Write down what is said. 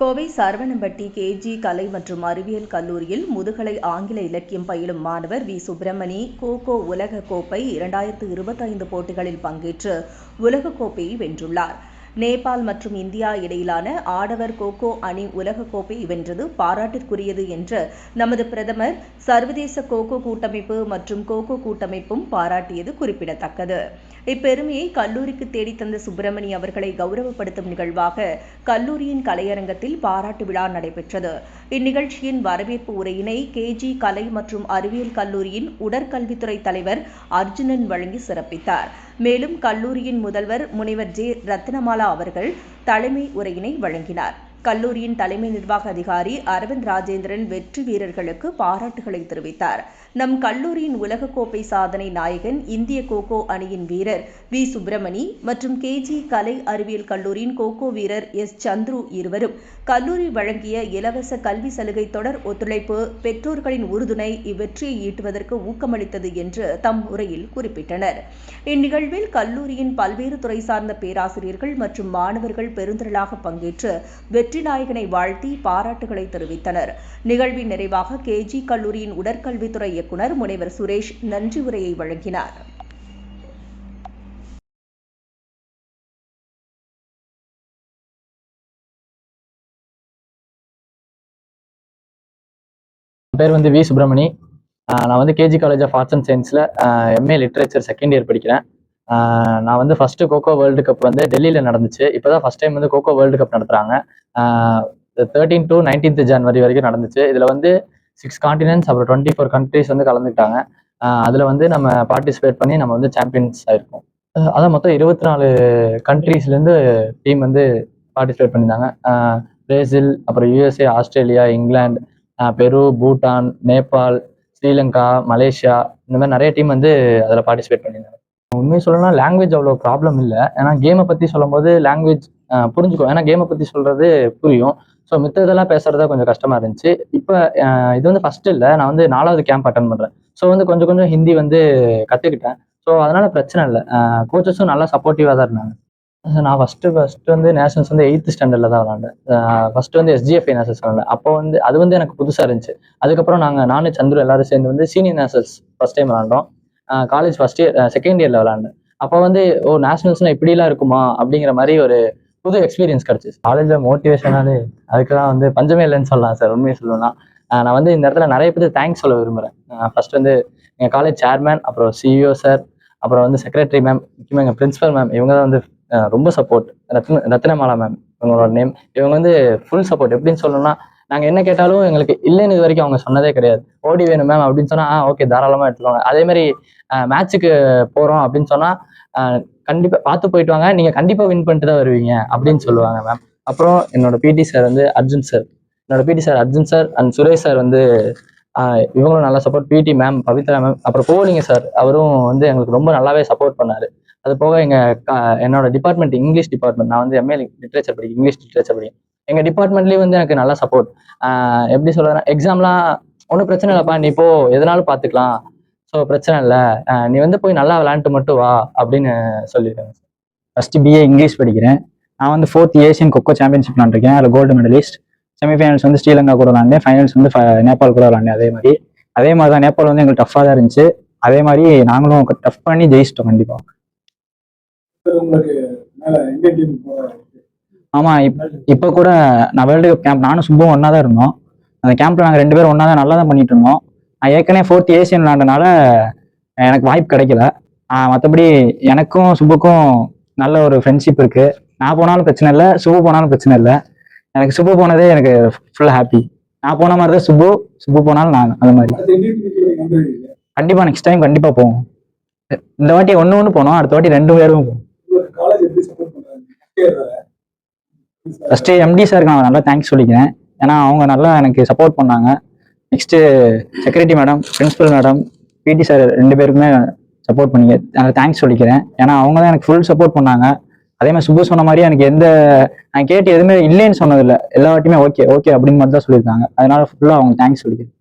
Kovai Saravanampatti KG கலை மற்றும் அறிவியல் கல்லூரியில் முதுகலை ஆங்கில இலக்கியம் பயிலும் மாணவர் வி சுப்பிரமணி கோகோ உலக கோப்பை இரண்டாயிரத்து இருபத்தைந்து போட்டிகளில் பங்கேற்று உலகக்கோப்பையை வென்றுள்ளார். நேபாள் மற்றும் இந்தியா இடையிலான ஆடவர் கோகோ அணி உலகக்கோப்பை வென்றது பாராட்டிற்குரியது என்று நமது பிரதமர் சர்வதேச கோகோ கூட்டமைப்பு மற்றும் கோகோ கூட்டமைப்பும் பாராட்டியது குறிப்பிடத்தக்கது. இப்பெருமையை கல்லூரிக்கு தேடித்தந்த சுப்பிரமணி அவர்களை கௌரவப்படுத்தும் நிகழ்வாக கல்லூரியின் கலையரங்கத்தில் பாராட்டு விழா நடைபெற்றது. இந்நிகழ்ச்சியின் வரவேற்பு உரையினை கேஜி கலை மற்றும் அறிவியல் கல்லூரியின் உடற்கல்வித்துறை தலைவர் அர்ஜுனன் வழங்கி சிறப்பித்தார். மேலும் கல்லூரியின் முதல்வர் முனைவர் ஜே. ரத்னமாலா அவர்கள் தலைமை உரையினை வழங்கினார். கல்லூரியின் தலைமை நிர்வாக அதிகாரி அரவிந்த் ராஜேந்திரன் வெற்றி வீரர்களுக்கு பாராட்டுகளை தெரிவித்தார். நம் கல்லூரியின் உலகக்கோப்பை சாதனை நாயகன் இந்திய கோகோ அணியின் வீரர் வி. சுப்பிரமணி மற்றும் கேஜி கலை அறிவியல் கல்லூரியின் கோகோ வீரர் எஸ். சந்துரு இருவரும் கல்லூரி வழங்கிய இலவச கல்வி சலுகை தொடர் ஒத்துழைப்பு பெற்றோர்களின் உறுதுணை இவ்வெற்றியை ஈட்டுவதற்கு ஊக்கமளித்தது என்று தம் உரையில் குறிப்பிட்டனர். இந்நிகழ்வில் கல்லூரியின் பல்வேறு துறை சார்ந்த பேராசிரியர்கள் மற்றும் மாணவர்கள் பெருந்திரளாக பங்கேற்று வெற்றி நாயகனை வாழ்த்தி பாராட்டுகளை தெரிவித்தனர். நிகழ்வின் நிறைவாக கேஜி கல்லூரியின் உடற்கல்வித்துறை இயக்குனர் முனைவர் சுரேஷ் நன்றி உரையை வழங்கினார். என் பேர் வந்து வி. சுப்பிரமணி. நான் வந்து KG college of arts and சயின்ஸில் எம்ஏ லிட்ரேச்சர் செகண்ட் இயர் படிக்கிறேன். நான் வந்து ஃபஸ்ட்டு கோகோ வேர்ல்டு கப் வந்து டெல்லியில் நடந்துச்சு. இப்போ தான் ஃபஸ்ட் டைம் வந்து கோகோ வேர்ல்டு கப் நடத்துகிறாங்க தேர்ட்டீன் டு நைன்டீன்த் ஜான்வரி வரைக்கும் நடந்துச்சு. இதில் வந்து சிக்ஸ் காண்டினென்ட்ஸ் அப்புறம் டுவெண்ட்டி ஃபோர் கண்ட்ரிஸ் வந்து கலந்துக்கிட்டாங்க. அதில் வந்து நம்ம பார்ட்டிசிபேட் பண்ணி நம்ம வந்து சாம்பியன்ஸ் ஆயிருக்கோம். அதான் மொத்தம் இருபத்தி நாலு கண்ட்ரீஸ்லேருந்து டீம் வந்து பார்ட்டிசிபேட் பண்ணியிருந்தாங்க. பிரேசில் அப்புறம் USA Australia England Peru Bhutan Nepal Sri Lanka Malaysia இந்த மாதிரி நிறைய டீம் வந்து அதில் பார்ட்டிசிபேட் பண்ணியிருந்தாங்க. உண்மையை சொல்லணும்னா லாங்குவேஜ் அவ்வளோ ப்ராப்ளம் இல்லை. ஏன்னா கேமை பற்றி சொல்லும்போது லாங்குவேஜ் புரிஞ்சுக்கும். ஏன்னா கேமை பற்றி சொல்கிறது புரியும். ஸோ மித்ததெல்லாம் பேசுறது கொஞ்சம் கஷ்டமாக இருந்துச்சு. இப்போ இது வந்து ஃபர்ஸ்ட் இல்லை. நான் வந்து நாலாவது கேம்ப் அட்டன் பண்ணுறேன் ஸோ வந்து கொஞ்சம் கொஞ்சம் ஹிந்தி வந்து கற்றுக்கிட்டேன் ஸோ அதனால பிரச்சனை இல்லை. கோச்சஸும் நல்லா சப்போர்ட்டிவாக தான் இருந்தாங்க. நான் ஃபஸ்ட்டு ஃபஸ்ட்டு வந்து நேஷனல்ஸ் வந்து எயித்து ஸ்டாண்டர்டில் தான் விளாண்டேன். ஃபஸ்ட்டு வந்து எஸ்ஜிஎஃப்ஐ நேஷனல்ஸ் விளாண்டேன். அப்போ வந்து அது வந்து எனக்கு புதுசாக இருந்துச்சு. அதுக்கப்புறம் நாங்கள் நானும் சந்துரு எல்லாரும் சேர்ந்து வந்து சீனியர் நேஷனல்ஸ் ஃபஸ்ட் டைம் விளாண்டோம். காலேஜ் ஃபஸ்ட் இயர் செகண்ட் இயரில் விளாண்டேன். அப்போ வந்து ஓ நேஷனல்ஸ்னால் இப்படிலாம் இருக்குமா? அப்படிங்கிற மாதிரி ஒரு புது எக்ஸ்பீரியன்ஸ் கிடச்சிச்சு. காலேஜில் மோட்டிவேஷனாலே அதுக்கெல்லாம் வந்து பஞ்சமே இல்லைன்னு சொல்லலாம் சார் உண்மையை சொல்லணும்னா. நான் வந்து இந்த இடத்துல நிறைய பேர் தேங்க்ஸ் சொல்ல விரும்புகிறேன் ஃபர்ஸ்ட் வந்து எங்கள் காலேஜ் சேர்மேன் அப்புறம் சிஇஓ சார் அப்புறம் வந்து செக்ரட்டரி மேம் முக்கியமாக எங்கள் பிரின்ஸிபல் மேம் இவங்க தான் வந்து ரொம்ப சப்போர்ட் ரத்ன ரத்னமாலா மேம் இவங்களோட நேம் இவங்க வந்து ஃபுல் சப்போர்ட் எப்படின்னு சொல்லணும்னா நாங்கள் என்ன கேட்டாலும் எங்களுக்கு இல்லைன்னு இது வரைக்கும் அவங்க சொன்னதே கிடையாது. ஓடி வேணும் மேம் அப்படின்னு சொன்னால் ஆ ஓகே தாராளமாக எடுத்துருவாங்க அதே மாதிரி மேட்ச்சுக்கு போகிறோம் அப்படின்னு சொன்னால் கண்டிப்பாக பார்த்து போயிட்டு வாங்க. நீங்கள் கண்டிப்பாக வின் பண்ணிட்டு தான் வருவீங்க அப்படின்னு சொல்லுவாங்க மேம் அப்புறம் என்னோட பிடி சார் வந்து அர்ஜுன் சார் என்னோட PT sir Arjun sir and Suresh sir வந்து இவங்களும் நல்லா சப்போர்ட் பிடி மேம் பவித்ரா மேம் அப்புறம் போலிங்க சார் அவரும் வந்து எங்களுக்கு ரொம்ப நல்லாவே சப்போர்ட் பண்ணார். அது போக எங்கள் என்னோட டிபார்ட்மெண்ட் இங்கிலீஷ் டிபார்ட்மெண்ட் நான் வந்து எம்ஏ லிட்ரேச்சர் படிக்கும் இங்கிலீஷ் லிட்ரேச்சர் படிக்கும் எங்கள் டிபார்ட்மெண்ட்லேயே வந்து எனக்கு நல்லா சப்போர்ட் எப்படி சொல்கிறேன்னா எக்ஸாம்லாம் ஒன்றும் பிரச்சனை இல்லைப்பா. நீ போ எதனாலும் பார்த்துக்கலாம் ஸோ பிரச்சனை இல்லை. நீ வந்து போய் நல்லா விளாண்டுட்டு மட்டும் வா அப்படின்னு சொல்லியிருக்காங்க ஃபஸ்ட்டு பிஏ இங்கிலீஷ் படிக்கிறேன். நான் வந்து ஃபோர்த் ஏஷியன் கொக்கோ சாம்பியன்ஷிப் விளாண்டுருக்கேன் அதில் கோல்டு மெடலிஸ்ட் செமிஃபைனல்ஸ் வந்து ஸ்ரீலங்கா கூட விளாண்டேன் ஃபைனல்ஸ் வந்து நேபாள் கூட விளாண்டேன் அதே மாதிரி. அதே மாதிரி தான் நேபாள் வந்து எங்களுக்கு டஃப்பாக தான் இருந்துச்சு. அதே மாதிரி நாங்களும் டஃப் பண்ணி ஜெயிச்சிட்டோம் கண்டிப்பாக ஆமாம் இப் இப்போ கூட நான் வேர்ல்டு கப் கேம்ப் நானும் சுப்பும் ஒன்றா தான் இருந்தோம். அந்த கேம்ப்ல நாங்கள் ரெண்டு பேரும் ஒன்றா தான் நல்லா தான் பண்ணிட்டு இருந்தோம். நான் ஏற்கனவே ஃபோர்த் ஏசியன் விளாண்டனால எனக்கு வாய்ப்பு கிடைக்கல. மற்றபடி எனக்கும் சுபுக்கும் நல்ல ஒரு ஃப்ரெண்ட்ஷிப் இருக்கு. நான் போனாலும் பிரச்சனை இல்லை சுபு போனாலும் பிரச்சனை இல்லை. எனக்கு சுபு போனதே எனக்கு ஃபுல்லாக ஹாப்பி நான் போன மாதிரி தான் சுபு சுபு போனாலும் நான் அந்த மாதிரி. கண்டிப்பாக நெக்ஸ்ட் டைம் கண்டிப்பாக போவோம். இந்த வாட்டி ஒன்று ஒன்று போனோம் அடுத்த வாட்டி ரெண்டு பேரும் போவோம். ஃபஸ்ட்டு எம்டி சாருக்கு நான் நல்லா தேங்க்ஸ் சொல்லிக்கிறேன். ஏன்னா அவங்க நல்லா எனக்கு சப்போர்ட் பண்ணாங்க. Next secretary madam principal madam PT sir ரெண்டு பேருக்குமே சப்போர்ட் பண்ணிக்க நான் தேங்க்ஸ் சொல்லிக்கிறேன். ஏன்னா அவங்க தான் எனக்கு ஃபுல் சப்போர்ட் பண்ணாங்க. அதே மாதிரி சுப்பு சொன்ன மாதிரி எனக்கு எந்த நான் கேட்டு எதுவுமே இல்லைன்னு சொன்னதில்லை. எல்லா வாட்டியுமே ஓகே ஓகே அப்படின்னு மட்டும் தான் சொல்லியிருக்காங்க. அதனால ஃபுல்லாக அவங்க தேங்க்ஸ் சொல்லிக்கிறேன்.